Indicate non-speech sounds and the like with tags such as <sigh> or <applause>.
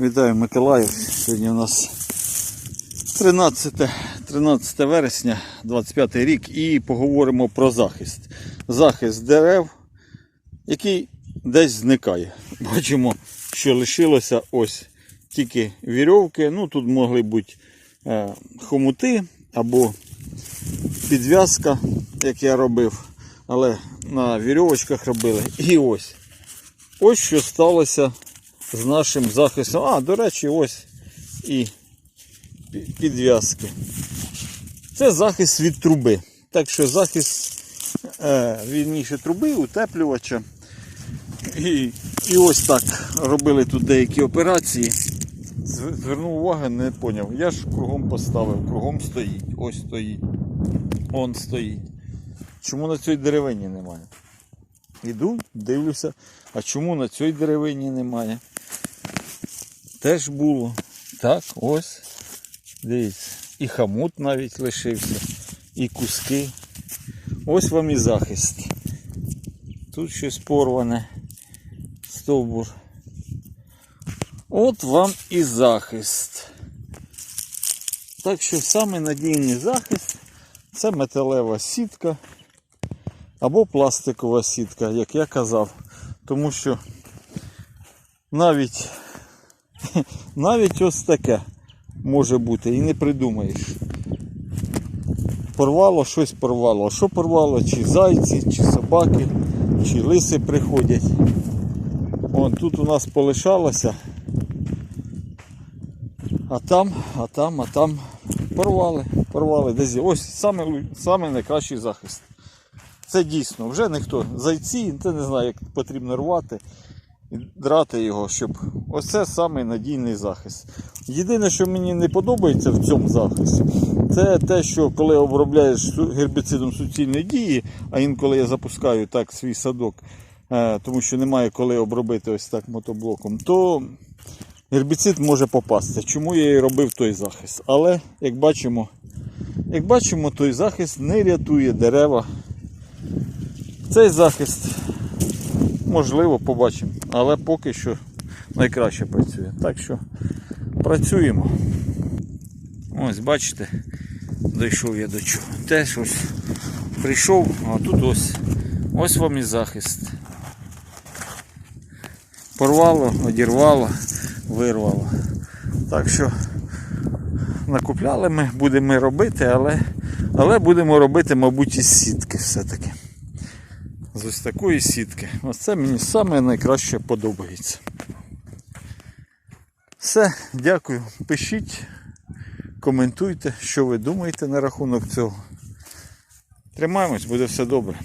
Вітаю Миколаїв. Сьогодні у нас 13, 13 вересня, 25 рік, і поговоримо про захист. Захист дерев, який десь зникає. Бачимо, що лишилося ось тільки вірьовки. Ну, тут могли бути е, хомути або підв'язка, як я робив, але на вірьовочках робили. І ось. Ось що сталося з нашим захистом. А, до речі, ось і підв'язки. Це захист від труби. Так що захист е, вірніше труби, утеплювача. І, і ось так робили тут деякі операції. Звернув увагу, не поняв. Я ж кругом поставив, кругом стоїть. Ось стоїть. Он стоїть. Чому на цій деревині немає? Іду, дивлюся, а чому на цій деревині немає? Теж було. Так, ось. Дивіться. І хамут навіть лишився, і куски. Ось вам і захист. Тут щось порване. Стовбур. От вам і захист. Так що самий надійний захист це металева сітка або пластикова сітка, як я казав. Тому що навіть, <laughs> навіть ось таке може бути і не придумаєш. Порвало, щось порвало. А Що порвало? Чи зайці, чи собаки, чи лиси приходять. Вон тут у нас полишалося. А там, а там, а там порвали, порвали. Десь. Ось саме, саме найкращий захист. Це дійсно, вже ніхто. Зайці, ти не знаю, як потрібно рвати і драти його, щоб. Оце самий надійний захист. Єдине, що мені не подобається в цьому захисті, це те, що коли обробляєш гербіцидом суцільної дії, а інколи я запускаю так свій садок, е, тому що немає коли обробити ось так мотоблоком, то гербіцид може попасти. Чому я і робив той захист. Але як бачимо, як бачимо, той захист не рятує дерева. Цей захист, можливо, побачимо, але поки що найкраще працює. Так що працюємо. Ось, бачите, дійшов я до чого. Теж ось прийшов, а тут ось. Ось вам і захист. Порвало, одірвало, вирвало. Так що накупляли ми, будемо робити, але, але будемо робити, мабуть, із сітки все-таки. З ось такої сітки. Оце мені саме найкраще подобається. Все, дякую. Пишіть, коментуйте, що ви думаєте на рахунок цього. Тримаємось, буде все добре.